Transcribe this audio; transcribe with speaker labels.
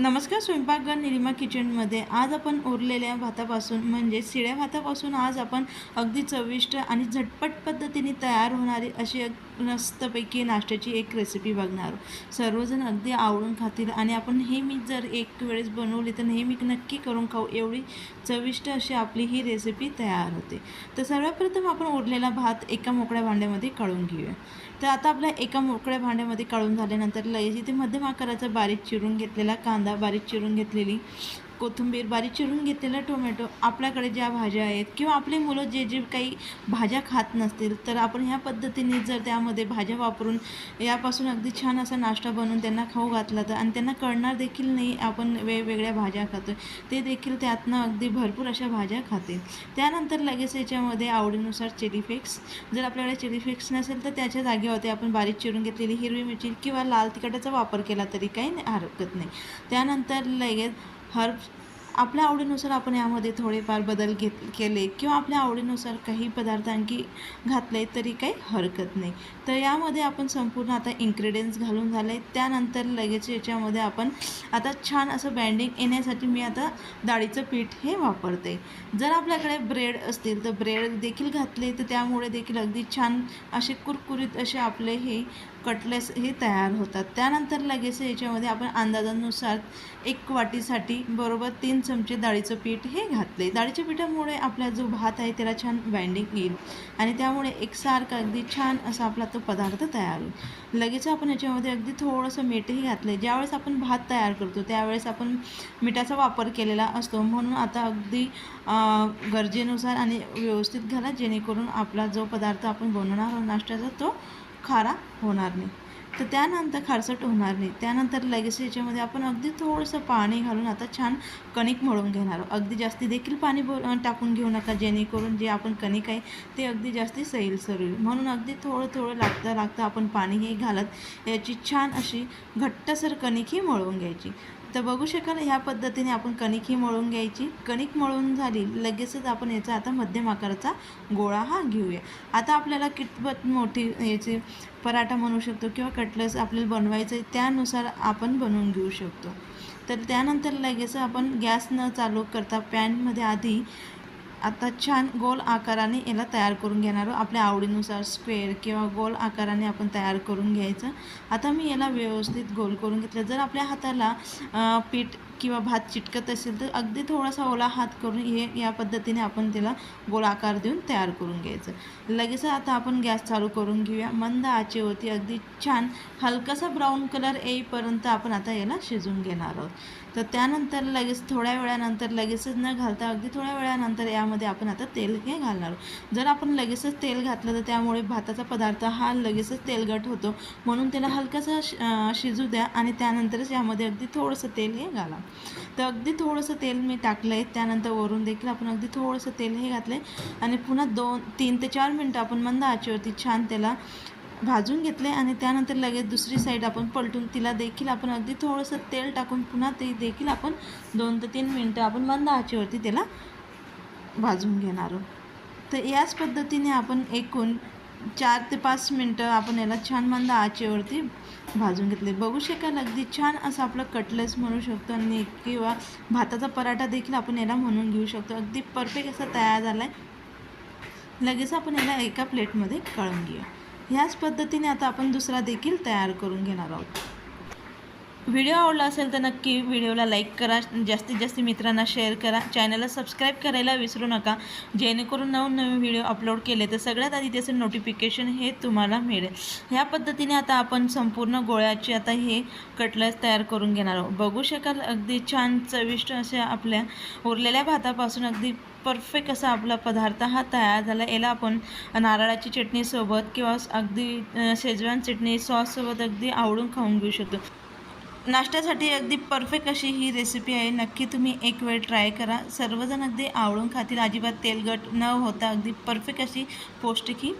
Speaker 1: नमस्कार स्वयंपाकघर निलिमा किचनमध्ये आज आपण उरलेल्या भातापासून म्हणजे शिळ्या भातापासून आज आपण अगदी चविष्ट आणि झटपट पद्धतीने तयार होणारी अशी एक मस्तपैकी नाश्त्याची एक रेसिपी बघणार आहोत. सर्वजण अगदी आवडून खातील आणि आपण नेहमी जर एक वेळेस बनवली तर नेहमी नक्की करून खाऊ एवढी चविष्ट अशी आपली ही रेसिपी तयार होते तर सर्वप्रथम आपण उरलेला भात एका मोकळ्या भांड्यामध्ये काढून घेऊया तर आता आपल्या एका मोकळ्या भांड्यामध्ये काढून झाल्यानंतर लय इथे मध्यम आकाराचा बारीक चिरून घेतलेला कांदा बारीक चिरून घेतलेली. कोथिंबीर बारीक चिरून घेतलेला टोमॅटो आपल्याकडे ज्या भाज्या आहेत किंवा आपले मुलं जे जे काही भाज्या खात नसतील तर आपण ह्या पद्धतीने जर त्यामध्ये भाज्या वापरून यापासून अगदी छान असा नाश्ता बनवून त्यांना खाऊ घातला तर आणि त्यांना कळणार देखील नाही आपण वेगवेगळ्या भाज्या खातो ते देखील त्यातनं अगदी भरपूर अशा भाज्या खाते. त्यानंतर लगेच याच्यामध्ये आवडीनुसार चिली फ्लेक्स जर आपल्याकडे चिली फ्लेक्स नसेल तर त्याच्या जागेवरती आपण बारीक चिरून घेतलेली हिरवी मिरची किंवा लाल तिखटाचा वापर केला तरी काही हरकत नाही. त्यानंतर लगेच हर आपल्या आवडीनुसार आपण यामध्ये थोडेफार बदल घेत केले किंवा आपल्या आवडीनुसार काही पदार्थ आणखी घातले तरी काही हरकत नाही. तर यामध्ये आपण संपूर्ण आता इन्ग्रेडियंट्स घालून झाले. त्यानंतर लगेच याच्यामध्ये आपण आता छान असं बँडिंग येण्यासाठी मी आता डाळीचं पीठ हे वापरते. जर आपल्याकडे ब्रेड असतील तर ब्रेड देखील घातले तर त्यामुळे देखील अगदी छान असे कुरकुरीत असे आपले हे कटलेस हे तयार होतात. त्यानंतर लगेच याच्यामध्ये आपण अंदाजानुसार एक वाटीसाठी बरोबर तीन चमचे डाळीचं पीठ हे घातले. डाळीच्या पिठामुळे आपला जो भात आहे त्याला छान बाइंडिंग येईल आणि त्यामुळे एकसारखा अगदी छान असा आपला तो पदार्थ तयार होईल. लगेच आपण याच्यामध्ये अगदी थोडंसं मीठही घातलं ज्यावेळेस आपण भात तयार करतो त्यावेळेस आपण मिठाचा वापर केलेला असतो. म्हणून आता अगदी गरजेनुसार आणि व्यवस्थित घाला जेणेकरून आपला जो पदार्थ आपण बनवणार आहोत नाश्त्याचा तो खारा होणार नाही. तर त्यानंतर खारसट होणार नाही. त्यानंतर लगेच याच्यामध्ये आपण अगदी थोडंसं पाणी घालून आता छान कणिक मळून घेणार अगदी जास्ती देखील पाणी बो टाकून घेऊ नका जेणेकरून जे आपण कणिक आहे ते अगदी जास्ती सैलसर होईल म्हणून अगदी थोडं थोडं लागता लागता आपण पाणी हे घालत याची छान अशी घट्टसर कणिक ही मळवून घ्यायची. तर बघू शकाल ह्या पद्धतीने आपण कणिक ही मळून घ्यायची. कणिक मळून झाली लगेचच आपण याचा आता मध्यम आकाराचा गोळा हा घेऊया. आता आपल्याला कितपत मोठी याची पराठा म्हणू शकतो किंवा कटलस आपल्याला बनवायचं आहे त्यानुसार आपण बनवून घेऊ शकतो. तर त्यानंतर लगेच आपण गॅस न चालू करता पॅनमध्ये आधी आता छान गोल आकाराने याला तयार करून घेणार आहोत. आपल्या आवडीनुसार स्क्वेअर किंवा गोल आकाराने आपण तयार करून घ्यायचं. आता मी याला व्यवस्थित गोल करून घेतलं. जर आपल्या हाताला पीठ किंवा भात चिटकत असेल तर अगदी थोडासा ओला हात करून हे या पद्धतीने आपण त्याला गोल आकार देऊन तयार करून घ्यायचं. लगेच आता आपण गॅस चालू करून घेऊया. मंद आचेवरती अगदी छान हलकासा ब्राऊन कलर येईपर्यंत आपण आता याला शिजून घेणार आहोत. तर त्यानंतर लगेच थोड्या वेळानंतर लगेचच न घालता अगदी थोड्या वेळानंतर यामध्ये आपण आता तेल हे घालणार आहोत. जर आपण लगेचच तेल घातलं तर त्यामुळे भाताचा पदार्थ हा लगेचच तेलगट होतो. म्हणून त्याला हलकासा श- शिजू द्या आणि त्यानंतरच यामध्ये अगदी थोडंसं तेल हे घाला. तर अगदी थोडंसं तेल मी टाकलं आहे. त्यानंतर वरून देखील आपण अगदी थोडंसं तेल हे घातलं आहे आणि पुन्हा दोन तीन ते चार मिनटं आपण मंद आचेवरती छान त्याला भाजून घेतले आणि त्यानंतर लगेच दुसरी साईड आपण पलटून तिला देखील आपण अगदी थोडंसं तेल टाकून पुन्हा ते देखील आपण दोन ते तीन मिनटं आपण मंद आचेवरती त्याला भाजून घेणार आहोत. तर याच पद्धतीने आपण एकूण चार ते पाच मिनटं आपण याला छान मंद आचेवरती भाजून घेतले. बघू शकाल अगदी छान असं आपलं कटलेस म्हणू शकतो आणि किंवा भाताचा पराठा देखील आपण याला म्हणून घेऊ शकतो. अगदी परफेक्ट असा तयार झाला आहे लगेच आपण याला एका प्लेटमध्ये कळून घेऊया. ह्याच पद्धतीने आता आपण दुसरा देखील तयार करून घेणार आहोत. व्हिडिओ आवडला असेल तर नक्की व्हिडिओला लाईक करा जास्तीत जास्त मित्रांना शेअर करा. चॅनलला सबस्क्राईब करायला विसरू नका. जेणेकरून नवनवीन व्हिडिओ अपलोड केले तर सगळ्यात आधी त्याचं नोटिफिकेशन हे तुम्हाला मिळेल. ह्या पद्धतीने आता आपण संपूर्ण गोळ्याची आता हे कटलेस तयार करून घेणार आहोत. बघू शकाल अगदी छान चविष्ट अशा आपल्या उरलेल्या भातापासून अगदी परफेक्ट असा आपला पदार्थ हा तयार झाला. याला आपण नारळाची चटणीसोबत किंवा अगदी शेजवान चटणी सॉससोबत अगदी आवडून खाऊन घेऊ शकतो. नाश्त्यासाठी अगदी परफेक्ट अशी ही रेसिपी आहे. नक्की तुम्ही एक वेळ ट्राय करा. सर्वजण अगदी आवडून खातील. अजिबात तेलगट न होता अगदी परफेक्ट अशी पौष्टिक ही